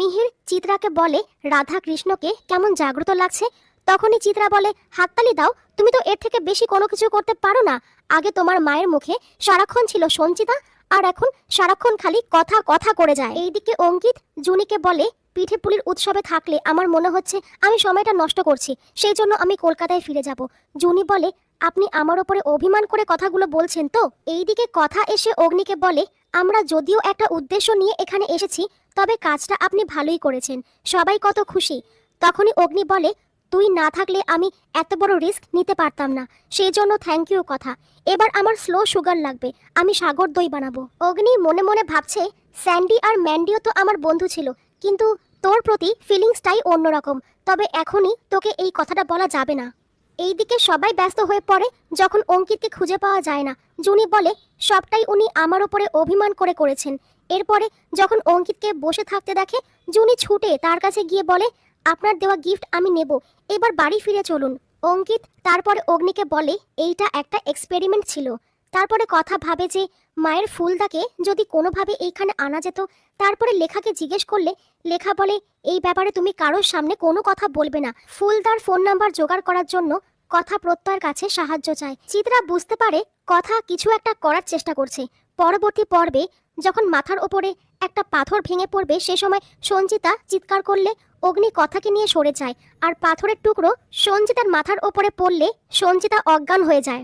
মিহির চিত্রাকে বলে রাধা কৃষ্ণকে কেমন জাগ্রত লাগছে? তখনই চিত্রা বলে, হাততালি দাও, তুমি তো এর থেকে বেশি কোনো কিছু করতে পারো না। আগে তোমার মায়ের মুখে সারাক্ষণ ছিল সঞ্চিতা, আর এখন সারাক্ষণ খালি কথা কথা করে যায়। এইদিকে অঙ্কিত জুনিকে বলে, পিঠে পুলির উৎসবে থাকলে আমার মনে হচ্ছে আমি সময়টা নষ্ট করছি, সেই জন্য আমি কলকাতায় ফিরে যাব। জুনি বলে, আপনি আমার ওপরে অভিমান করে কথাগুলো বলছেন তো? এইদিকে কথা এসে অগ্নিকে বলে, আমরা যদিও একটা উদ্দেশ্য নিয়ে এখানে এসেছি তবে কাজটা আপনি ভালোই করেছেন। সবাই কত খুশি। তখনই অগ্নি বলে, তুই না থাকলে আমি এত বড় রিস্ক নিতে পারতাম না। সেই জন্য থ্যাংক ইউ কথা। এবার আমার স্লো সুগার লাগবে। আমি সাগর দই বানাবো। অগ্নি মনে মনে ভাবছে স্যান্ডি আর ম্যান্ডিও তো আমার বন্ধু ছিল। কিন্তু তোর প্রতি ফিলিংসটাই অন্যরকম। তবে এখনই তোকে এই কথাটা বলা যাবে না। এইদিকে সবাই ব্যস্ত হয়ে পড়ে, যখন অঙ্কিতকে খুঁজে পাওয়া যায় না। জুনি বলে, সবটাই উনি আমার উপরে অভিমান করে করেছেন। এরপরে যখন অঙ্কিতকে বসে থাকতে দেখে জুনি ছুটে তার কাছে গিয়ে বলে, আপনার দেওয়া গিফট আমি নেব। এবার বাড়ি ফিরে চলুন। অঙ্কিত তারপরে অগ্নিকে বলে, এইটা একটা এক্সপেরিমেন্ট ছিল। তারপরে কথা ভাবে যে, মায়ের ফুলদাকে যদি কোনোভাবে এইখানে আনা যেত, তারপরে লেখাকে জিজ্ঞেস করলে লেখা বলে, এই ব্যাপারে তুমি কারোর সামনে কোনো কথা বলবে না। ফুলদার ফোন নাম্বার জোগাড় করার জন্য কথা প্রত্যয়ের কাছে সাহায্য চায়। চিত্রা বুঝতে পারে, কথা কিছু একটা করার চেষ্টা করছে। পরবর্তী পর্বে যখন মাথার ওপরে একটা পাথর ভেঙে পড়বে, সে সময় সঞ্জিতা চিৎকার করলে অগ্নি কথাকে নিয়ে সরে যায়, আর পাথরের টুকরো সঞ্জিতার মাথার ওপরে পড়লে সঞ্জিতা অজ্ঞান হয়ে যায়।